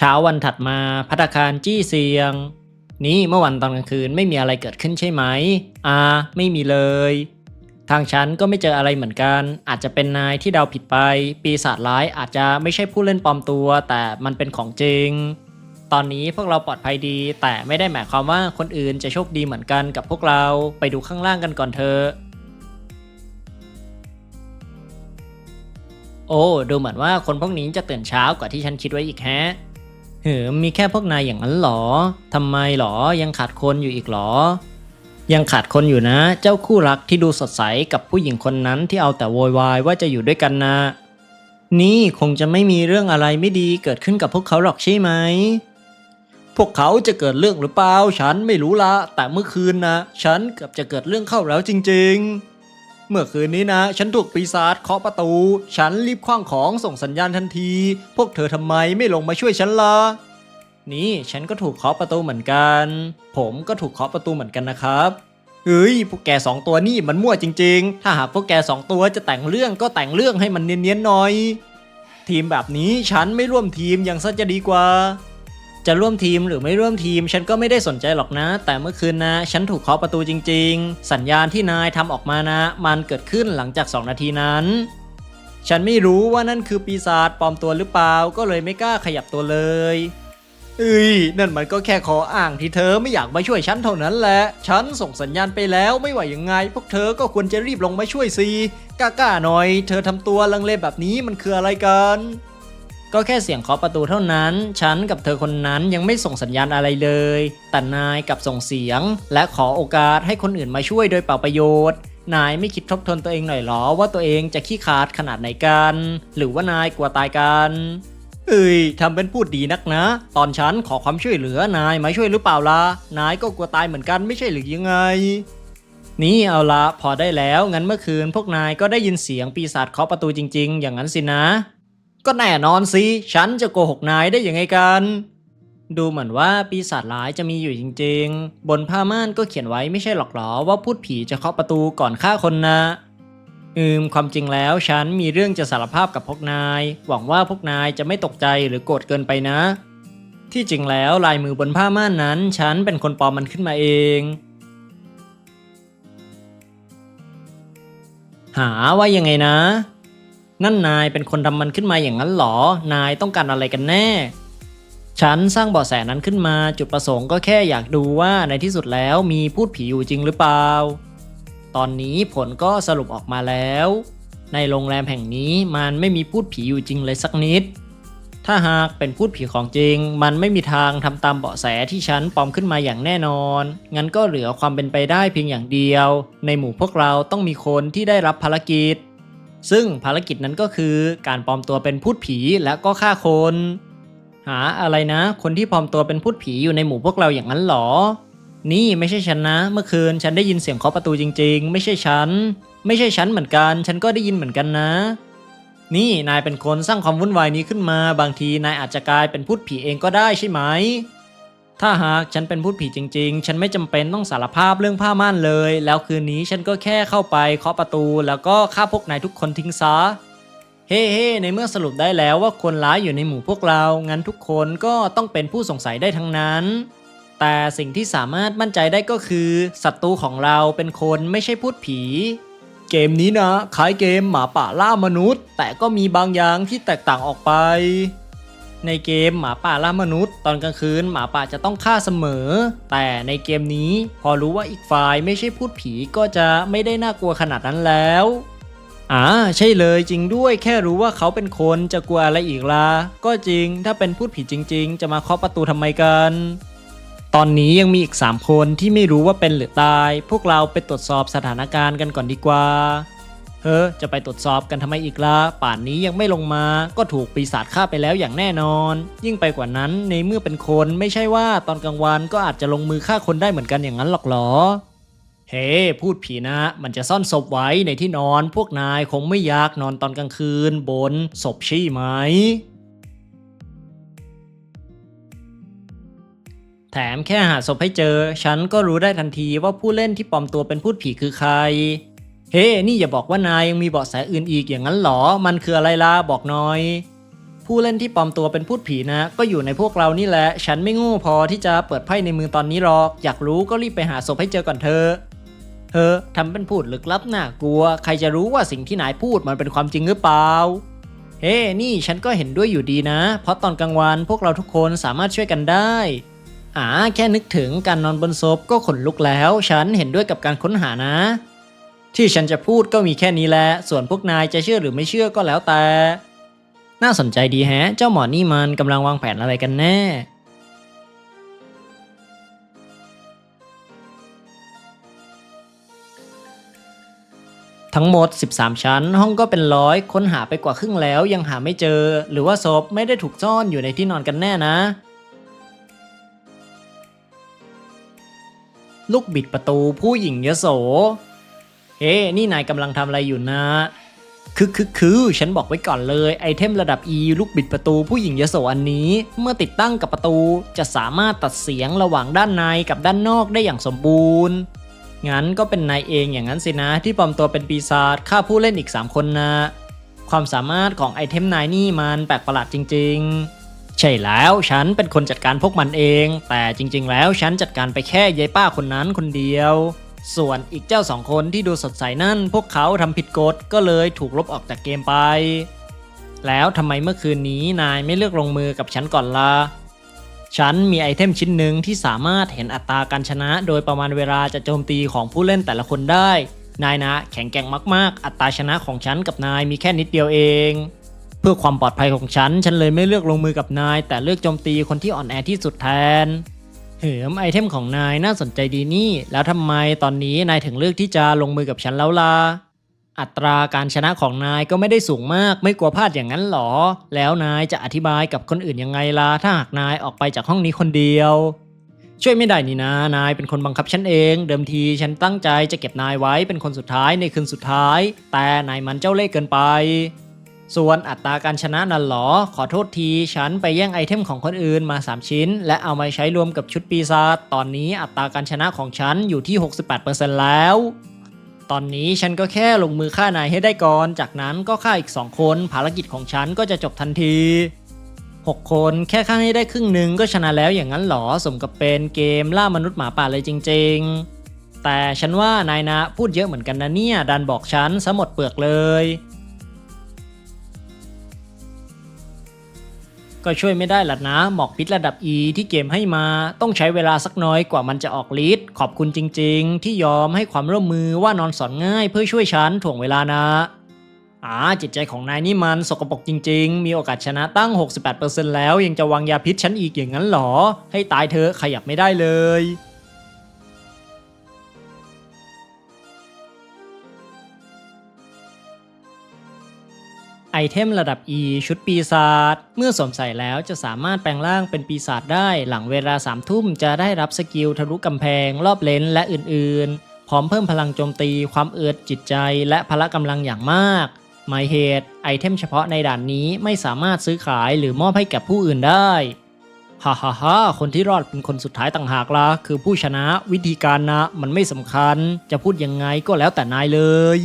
เช้าวันถัดมาพัตตาคารจี้เซียง นี่เมื่อวันตอนกลางคืนไม่มีอะไรเกิดขึ้นใช่ไหมอาไม่มีเลย ทางฉันก็ไม่เจออะไรเหมือนกัน อาจจะเป็นนายที่เดาผิดไป ปีศาจร้ายอาจจะไม่ใช่ผู้เล่นปลอมตัว แต่มันเป็นของจริง ตอนนี้พวกเราปลอดภัยดี แต่ไม่ได้หมายความว่าคนอื่นจะโชคดีเหมือนกันกับพวกเราไปดูข้างล่างกันก่อนเถอะโอ้ ดูเหมือนว่าคนพวกนี้จะตื่นเช้ากว่าที่ฉันคิดไว้อีกแฮะ หือมีแค่พวกนายอย่างนั้นหรอทำไมหรอยังขาดคนอยู่อีกหรอ ยังขาดคนอยู่นะ เจ้าคู่รักที่ดูสดใสกับผู้หญิงคนนั้นที่เอาแต่โวยวายว่าจะอยู่ด้วยกันนะนี่คงจะไม่มีเรื่องอะไรไม่ดีเกิดขึ้นกับพวกเขาหรอกใช่ไหม พวกเขาจะเกิดเรื่องหรือเปล่าฉันไม่รู้ละ แต่เมื่อคืนนะ ฉันเกือบจะเกิดเรื่องเข้าแล้วจริง ๆ เมื่อคืนนี้นะ ฉันถูกปีศาจเคาะประตู ฉันรีบคว้างของส่งสัญญาณทันที พวกเธอทำไมไม่ลงมาช่วยฉันล่ะ นี่ฉันก็ถูกเคาะประตูเหมือนกัน ผมก็ถูกเคาะประตูเหมือนกันนะครับเฮ้ยพวกแกสองตัวนี่มันมั่วจริง ๆ ถ้าหากพวกแกสองตัวจะแต่งเรื่องก็แต่งเรื่องให้มันเนียนๆหน่อย ทีมแบบนี้ฉันไม่ร่วมทีมยังซะจะดีกว่า จะร่วมทีมหรือไม่ร่วมทีม ฉันก็ไม่ได้สนใจหรอกนะ แต่เมื่อคืนนะ ฉันถูกเคาะประตูจริง ๆ สัญญาณที่นายทำออกมานะ มันเกิดขึ้นหลังจาก 2 นาทีนั้น ฉันไม่รู้ว่านั่นคือปีศาจปลอมตัวหรือเปล่าก็เลยไม่กล้าขยับตัวเลย เอ้ยนั่นมันก็แค่ขออ้างที่เธอไม่อยากมาช่วยฉันเท่านั้นแหละ ฉันส่งสัญญาณไปแล้วไม่ว่ายังไง พวกเธอก็ควรจะรีบลงมาช่วยสิกล้าๆหน่อย เธอทำตัวลังเลแบบนี้มันคืออะไรกันก็แค่เสียงเคาะประตูเท่านั้น ฉันกับเธอคนนั้นยังไม่ส่งสัญญาณอะไรเลย แต่นายกับส่งเสียง และขอโอกาสให้คนอื่นมาช่วยโดยเปล่าประโยชน์ นายไม่คิดทบทวนตัวเองหน่อยหรอว่าตัวเองจะขี้ขาดขนาดไหนกัน หรือว่านายกลัวตายกัน เอ้ยทำเป็นพูดดีนักนะ ตอนฉันขอความช่วยเหลือนายมาช่วยหรือเปล่าล่ะ นายก็กลัวตายเหมือนกันไม่ใช่หรือยังไง นี่เอาละพอได้แล้ว งั้นเมื่อคืนพวกนายก็ได้ยินเสียงปีศาจเคาะประตูจริง ๆ อย่างนั้นสินะ ก็แน่นอนสิ ฉันจะโกหกนายได้ยังไงกัน ดูเหมือนว่าปีศาจร้ายจะมีอยู่จริง ๆ บนผ้าม่านก็เขียนไว้ไม่ใช่หรอกหรอว่าพูดผีจะเคาะประตูก่อนฆ่าคนนะ อืม ความจริงแล้วฉันมีเรื่องจะสารภาพกับพวกนาย หวังว่าพวกนายจะไม่ตกใจหรือโกรธเกินไปนะ ที่จริงแล้วลายมือบนผ้าม่านนั้น ฉันเป็นคนปลอมมันขึ้นมาเอง หาว่ายังไงนะ นั่นนายเป็นคนทำมันขึ้นมาอย่างนั้นหรอ นายต้องการอะไรกันแน่ ฉันสร้างเบาะแสนั้นขึ้นมาจุดประสงค์ก็แค่อยากดูว่าในที่สุดแล้วมีพูดผีอยู่จริงหรือเปล่า ตอนนี้ผลก็สรุปออกมาแล้ว ในโรงแรมแห่งนี้มันไม่มีพูดผีอยู่จริงเลยสักนิด ถ้าหากเป็นพูดผีของจริง มันไม่มีทางทำตามเบาะแสที่ฉันปลอมขึ้นมาอย่างแน่นอน งั้นก็เหลือความเป็นไปได้เพียงอย่างเดียว ในหมู่พวกเราต้องมีคนที่ได้รับภารกิจ ซึ่งภารกิจนั้นก็คือการปลอมตัวเป็นพูดผีและก็ฆ่าคน หาอะไรนะ คนที่ปลอมตัวเป็นพูดผีอยู่ในหมู่พวกเราอย่างนั้นหรอ นี่ไม่ใช่ฉันนะ เมื่อคืนฉันได้ยินเสียงเคาะประตูจริง ๆ ไม่ใช่ฉัน ไม่ใช่ฉันเหมือนกัน ฉันก็ได้ยินเหมือนกันนะ นี่นายเป็นคนสร้างความวุ่นวายนี้ขึ้นมา บางทีนายอาจจะกลายเป็นพูดผีเองก็ได้ใช่ไหม ถ้าหากฉันเป็นพูดผีจริง ๆ ฉันไม่จำเป็นต้องสารภาพเรื่องผ้าม่านเลย แล้วคืนนี้ฉันก็แค่เข้าไปเคาะประตู แล้วก็ฆ่าพวกนายทุกคนทิ้งซะเฮ้เฮ้ในเมื่อสรุปได้แล้วว่าคนร้ายอยู่ในหมู่พวกเรา งั้นทุกคนก็ต้องเป็นผู้สงสัยได้ทั้งนั้น แต่สิ่งที่สามารถมั่นใจได้ก็คือศัตรูของเราเป็นคนไม่ใช่พูดผี เกมนี้นะคล้ายเกมหมาป่าล่ามนุษย์ แต่ก็มีบางอย่างที่แตกต่างออกไป ในเกมหมาป่าล่ามนุษย์ ตอนกลางคืนหมาป่าจะต้องฆ่าเสมอ แต่ในเกมนี้พอรู้ว่าอีกฝ่ายไม่ใช่พูดผีก็จะไม่ได้น่ากลัวขนาดนั้นแล้วอ่าใช่เลยจริงด้วยแค่รู้ว่าเขาเป็นคนจะกลัวอะไรอีกล่ะก็จริงถ้าเป็นพูดผีจริง ๆ จะมาเคาะประตูทำไมกัน ตอนนี้ยังมีอีก 3 คนที่ไม่รู้ว่าเป็นหรือตาย พวกเราไปตรวจสอบสถานการณ์กันก่อนดีกว่า เฮ้อ จะไปตรวจสอบกันทำไมอีกล่ะ ป่านนี้ยังไม่ลงมา ก็ถูกปีศาจฆ่าไปแล้วอย่างแน่นอน ยิ่งไปกว่านั้นในเมื่อเป็นคนไม่ใช่ว่าตอนกลางวันก็อาจจะลงมือฆ่าคนได้เหมือนกันอย่างนั้นหรอกเหรอ เฮ้พูดผีนะ มันจะซ่อนศพไว้ในที่นอน พวกนายคงไม่อยากนอนตอนกลางคืน บนศพใช่ไหม ถมแค่หาศพให้เจอ ฉันก็รู้ได้ทันทีว่าผู้เล่นที่ปลอมตัวเป็นพูดผีคือใคร เฮ้ นี่อย่าบอกว่านายยังมีเบาะแสอื่นอีกอย่างนั้นหรอ มันคืออะไรล่ะบอกหน่อย ผู้เล่นที่ปลอมตัวเป็นพูดผีนะ ก็อยู่ในพวกเรานี่แหละ ฉันไม่งู้พอที่จะเปิดไพ่ในมือตอนนี้หรอก อยากรู้ก็รีบไปหาศพให้เจอก่อนเถอเฮ้อทำเป็นพูดลึกลับน่ากลัว ใครจะรู้ว่าสิ่งที่นายพูดมันเป็นความจริงหรือเปล่าเฮ้ นี่ฉันก็เห็นด้วยอยู่ดีนะ เพราะตอนกลางวันพวกเราทุกคนสามารถช่วยกันได้ อ่าแค่นึกถึงการนอนบนศพก็ขนลุกแล้ว ฉันเห็นด้วยกับการค้นหานะ ที่ฉันจะพูดก็มีแค่นี้แหละ ส่วนพวกนายจะเชื่อหรือไม่เชื่อก็แล้วแต่ น่าสนใจดีแฮะ เจ้าหมอนี่มันกำลังวางแผนอะไรกันแน่ ทั้งหมด 13 ชั้น ห้องก็เป็นร้อยค้นหาไปกว่าครึ่งแล้วยังหาไม่เจอ หรือว่าศพไม่ได้ถูกซ่อนอยู่ในที่นอนกันแน่นะ ลูกบิดประตูผู้หญิงยโสเฮ้นี่นายกำลังทำอะไรอยู่นะ คือคือคือฉันบอกไว้ก่อนเลยไอเทมระดับ E ลูกบิดประตูผู้หญิงยโสอันนี้ เมื่อติดตั้งกับประตูจะสามารถตัดเสียงระหว่างด้านในกับด้านนอกได้อย่างสมบูรณ์ งั้นก็เป็นนายเองอย่างนั้นสินะที่ปลอมตัวเป็นปีศาจฆ่าผู้เล่นอีก 3 คนนะ ความสามารถของไอเทมนายนี่มันแปลกประหลาดจริง ๆ ใช่แล้วฉันเป็นคนจัดการพวกมันเอง แต่จริง ๆ แล้วฉันจัดการไปแค่ยายป้าคนนั้นคนเดียว ส่วนอีกเจ้าสองคนที่ดูสดใสนั่น พวกเขาทำผิดกฎก็เลยถูกลบออกจากเกมไป แล้วทำไมเมื่อคืนนี้นายไม่เลือกลงมือกับฉันก่อนล่ะฉันมีไอเทมชิ้นหนึ่งที่สามารถเห็นอัตราการชนะ โดยประมาณเวลาจะโจมตีของผู้เล่นแต่ละคนได้ นายนะ แข็งแกร่งมาก ๆ อัตราชนะของฉันกับนายมีแค่นิดเดียวเอง พื่อความปลอดภัยของฉัน ฉันเลยไม่เลือกลงมือกับนาย แต่เลือกโจมตีคนที่อ่อนแอที่สุดแทน เหิมไอเทมของนายน่าสนใจดีนี่ แล้วทำไมตอนนี้นายถึงเลือกที่จะลงมือกับฉันแล้วล่ะ อัตราการชนะของนายก็ไม่ได้สูงมาก ไม่กลัวพลาดอย่างนั้นหรอ แล้วนายจะอธิบายกับคนอื่นยังไงล่ะ ถ้าหากนายออกไปจากห้องนี้คนเดียว ช่วยไม่ได้นี่นะ นายเป็นคนบังคับฉันเอง เดิมทีฉันตั้งใจจะเก็บนายไว้เป็นคนสุดท้ายในคืนสุดท้าย แต่นายมันเจ้าเล่ห์เกินไป ส่วนอัตราการชนะนั่นหรอขอโทษที ฉันไปแย่งไอเทมของคนอื่นมา 3 ชิ้น และเอามาใช้รวมกับชุดปีศาจตอนนี้อัตราการชนะของฉันอยู่ที่ 68%แล้ว ตอนนี้ฉันก็แค่ลงมือฆ่านายให้ได้ก่อน จากนั้นก็ฆ่าอีก 2 คน ภารกิจของฉันก็จะจบทันที 6 คนแค่ฆ่าให้ได้ครึ่งหนึ่งก็ชนะแล้วอย่างนั้นหรอสมกับเป็นเกมล่ามนุษย์หมาป่าเลยจริง ๆ แต่ฉันว่านายนะพูดเยอะเหมือนกันนะเนี่ยดันบอกฉันซะหมดเปลือกเลย ก็ช่วยไม่ได้ละนะ หมอกพิษระดับ E ที่เกมให้มา ต้องใช้เวลาสักน้อยกว่ามันจะออกฤทธิ์ขอบคุณจริงๆ ที่ยอมให้ความร่วมมือว่านอนสอนง่ายเพื่อช่วยฉันถ่วงเวลานะอ่าจิตใจของนายนี่มันสกปรกจริงๆ มีโอกาสชนะตั้ง 68%แล้วยังจะวางยาพิษฉันอีกอย่างนั้นหรอ ให้ตายเธอขยับไม่ได้เลย ไอเทมระดับ E ชุดปีศาจ เมื่อสวมใส่แล้วจะสามารถแปลงร่างเป็นปีศาจได้ หลังเวลา3ามทุ่มจะได้รับสกิลทะลุกำแพง รอบเลนและอื่นๆ พร้อมเพิ่มพลังโจมตี ความเอือดจิตใจ และพละกำลังอย่างมาก หมายเหตุ ไอเทมเฉพาะในด่านนี้ไม่สามารถซื้อขายหรือมอบให้แก่ผู้อื่นได้ ฮ่าฮ่าฮ่าคนที่รอดเป็นคนสุดท้ายต่างหากล่ะคือผู้ชนะ วิธีการนะ มันไม่สำคัญ จะพูดยังไงก็แล้วแต่นายเลย